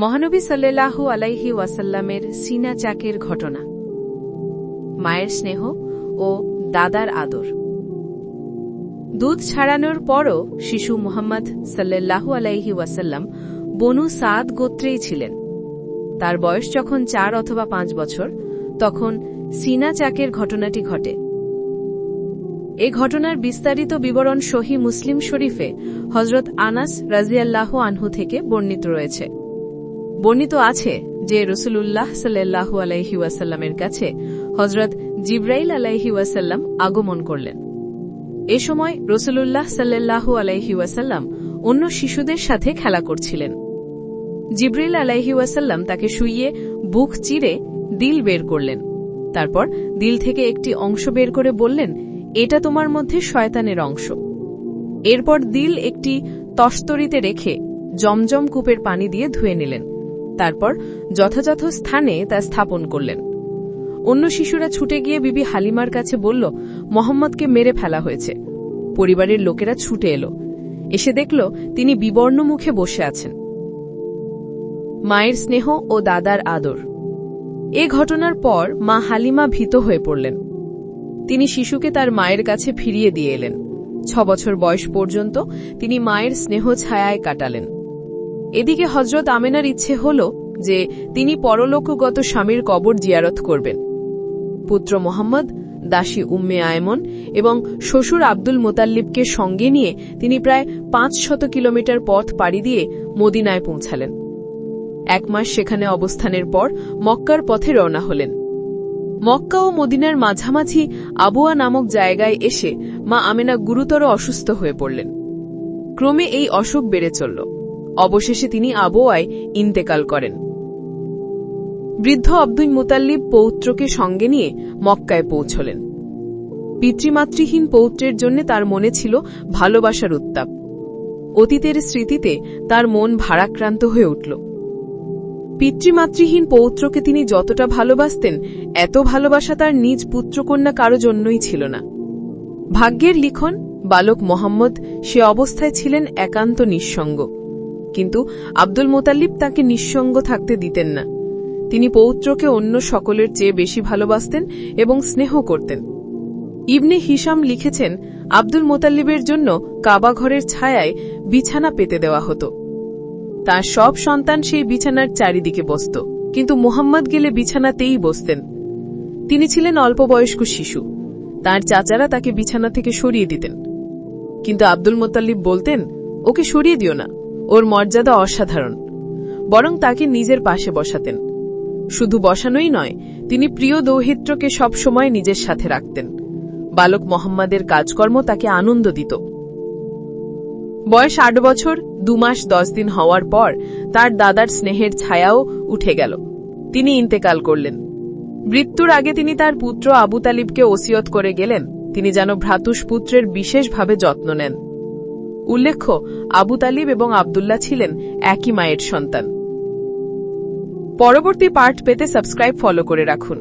মহানবী সাল্লাল্লাহু আলাইহি ওয়াসাল্লামের সিনা চাকের ঘটনা। মায়ের স্নেহ ও দাদার আদর। দুধ ছাড়ানোর পরও শিশু মোহাম্মদ সাল্লাল্লাহু আলাইহি ওয়াসাল্লাম বনু সাদ গোত্রেই ছিলেন। তার বয়স যখন চার অথবা পাঁচ বছর, তখন সিনা চাকের ঘটনাটি ঘটে। এ ঘটনার বিস্তারিত বিবরণ সহি মুসলিম শরীফে হজরত আনাস রাজিয়াল্লাহ আনহু থেকে বর্ণিত রয়েছে। বর্ণিত আছে যে রসুলুল্লাহ সাল্লাহু আলাইহি ওয়াসাল্লামের কাছে হজরত জিব্রাইল আলাইহি ওয়াসাল্লাম আগমন করলেন। এ সময় রসুলুল্লাহ সাল্লাহু আলাইহি ওয়াসাল্লাম অন্য শিশুদের সাথে খেলা করছিলেন। জিব্রিল আলাইহি ওয়াসাল্লাম তাকে শুইয়ে বুক চিরে দিল বের করলেন। তারপর দিল থেকে একটি অংশ বের করে বললেন, এটা তোমার মধ্যে শয়তানের অংশ। এরপর দিল একটি তস্তরিতে রেখে জমজম কূপের পানি দিয়ে ধুয়ে নিলেন। তারপর যথাযথ স্থানে তা স্থাপন করলেন। অন্য শিশুরা ছুটে গিয়ে বিবি হালিমার কাছে বলল, মোহাম্মদকে মেরে ফেলা হয়েছে। পরিবারের লোকেরা ছুটে এলো। এসে দেখল তিনি বিবর্ণ মুখে বসে আছেন। মায়ের স্নেহ ও দাদার আদর। এ ঘটনার পর মা হালিমা ভীত হয়ে পড়লেন। তিনি শিশুকে তার মায়ের কাছে ফিরিয়ে দিয়ে এলেন। ছ বছর বয়স পর্যন্ত তিনি মায়ের স্নেহ ছায়ায় কাটালেন। এদিকে হজরত আমেনার ইচ্ছে হল যে তিনি পরলোকগত স্বামীর কবর জিয়ারত করবেন। পুত্র মোহাম্মদ, দাসী উম্মে আয়মন এবং শ্বশুর আব্দুল মোতাল্লিবকে সঙ্গে নিয়ে তিনি প্রায় পাঁচ শত কিলোমিটার পথ পাড়ি দিয়ে মদিনায় পৌঁছালেন। এক মাস সেখানে অবস্থানের পর মক্কার পথে রওনা হলেন। মক্কা ও মদিনার মাঝামাঝি আবুয়া নামক জায়গায় এসে মা আমেনা গুরুতর অসুস্থ হয়ে পড়লেন। ক্রমে এই অসুখ বেড়ে চলল। অবশেষে তিনি আবোয়ায় ইন্তেকাল করেন। বৃদ্ধ আব্দুল মুতাল্লিব পৌত্রকে সঙ্গে নিয়ে মক্কায় পৌঁছলেন। পিতৃমাতৃহীন পৌত্রের জন্য তার মনে ছিল ভালোবাসার উত্তাপ। অতীতের স্মৃতিতে তার মন ভারাক্রান্ত হয়ে উঠল। পিতৃমাতৃহীন পৌত্রকে তিনি যতটা ভালোবাসতেন, এত ভালোবাসা তার নিজ পুত্রকন্যা কারও জন্যই ছিল না। ভাগ্যের লিখন, বালক মোহাম্মদ, সে অবস্থায় ছিলেন একান্ত নিঃসঙ্গ। কিন্তু আব্দুল মোতাল্লিব তাকে নিঃসঙ্গ থাকতে দিতেন না। তিনি পৌত্রকে অন্য সকলের চেয়ে বেশি ভালোবাসতেন এবং স্নেহ করতেন। ইবনে হিসাম লিখেছেন, আব্দুল মোতাল্লিবের জন্য কাবা ঘরের ছায়ায় বিছানা পেতে দেওয়া হতো। তার সব সন্তান সেই বিছানার চারিদিকে বসত, কিন্তু মোহাম্মদ গেলে বিছানাতেই বসতেন। তিনি ছিলেন অল্পবয়স্ক শিশু, তার চাচারা তাকে বিছানা থেকে সরিয়ে দিতেন। কিন্তু আব্দুল মোতাল্লিব বলতেন, ওকে সরিয়ে দিও না, ওর মর্যাদা অসাধারণ। বরং তাকে নিজের পাশে বসাতেন। শুধু বসানোই নয়, তিনি প্রিয় দৌহিত্রকে সবসময় নিজের সাথে রাখতেন। বালক মোহাম্মদের কাজকর্ম তাকে আনন্দ দিত। বয়স আট বছর, দু মাস দশ দিন হওয়ার পর তার দাদার স্নেহের ছায়াও উঠে গেল। তিনি ইন্তেকাল করলেন। মৃত্যুর আগে তিনি তার পুত্র আবু তালিবকে ওসিয়ত করে গেলেন। তিনি যেন ভ্রাতুষ পুত্রের বিশেষভাবে যত্ন নেন। উল্লেখ্য, আবু তালিব এবং আবদুল্লাহ ছিলেন একই মায়ের সন্তান। পরবর্তী পার্ট পেতে সাবস্ক্রাইব ফলো করে রাখুন।